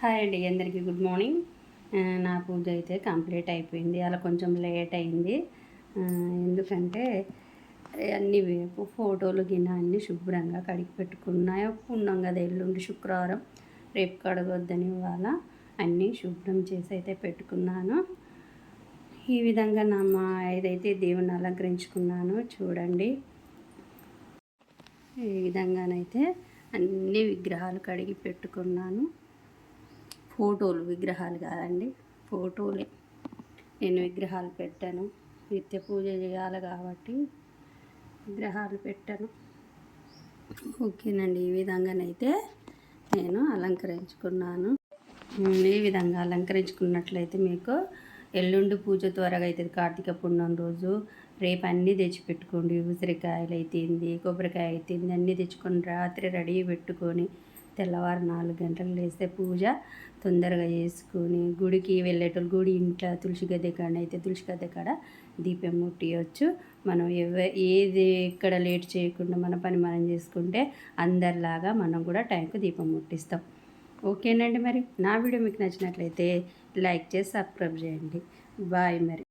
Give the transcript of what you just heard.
Hi అండి అందరికీ good morning. నా పూజ అయితే కంప్లీట్ అయిపోయింది. అలా కొంచెం లేట్ అయింది. ఎందుకంటే అన్ని వేపు ఫోటోలు గిన్నె అన్నీ శుభ్రంగా కడిగి పెట్టుకున్నాయి ఉన్నాం కదా ఎల్లుండి శుక్రవారం. రేపు కడగొద్దని ఇవాళ అన్నీ శుభ్రం చేసి అయితే పెట్టుకున్నాను. ఈ విధంగా నా మా ఏదైతే దేవుని అలంకరించుకున్నానో చూడండి. ఈ విధంగానైతే అన్ని విగ్రహాలు కడిగి పెట్టుకున్నాను. ఫోటోలు విగ్రహాలు కాదండి. ఫోటోలే. నేను విగ్రహాలు పెట్టాను. నిత్య పూజ చేయాలి కాబట్టి విగ్రహాలు పెట్టాను. ఓకేనండి. ఈ విధంగానైతే నేను అలంకరించుకున్నాను. ఈ విధంగా అలంకరించుకున్నట్లయితే మీకు ఎల్లుండి పూజ త్వరగా అవుతుంది కార్తీక పుణ్యం రోజు రేపు అన్నీ తెచ్చిపెట్టుకోండి. ఉసిరికాయలు అయితేంది కొబ్బరికాయ అయితేంది అన్నీ తెచ్చుకొని రాత్రి రెడీ పెట్టుకొని తెల్లవారు నాలుగు గంటలు లేస్తే పూజ తొందరగా చేసుకొని గుడికి వెళ్ళేటోళ్ళు గుడి ఇంట్లో తులసి గద్దె కాడ అయితే తులసి గద్దె కాడ దీపం ముట్టియచ్చు. మనం ఎవ ఏది ఎక్కడ లేట్ చేయకుండా మన పని మనం చేసుకుంటే అందరిలాగా మనం కూడా టైంకి దీపం ముట్టిస్తాం. ఓకేనండి మరి నా వీడియో మీకు నచ్చినట్లయితే లైక్ చేసి సబ్స్క్రైబ్ చేయండి. బాయ్ మరి.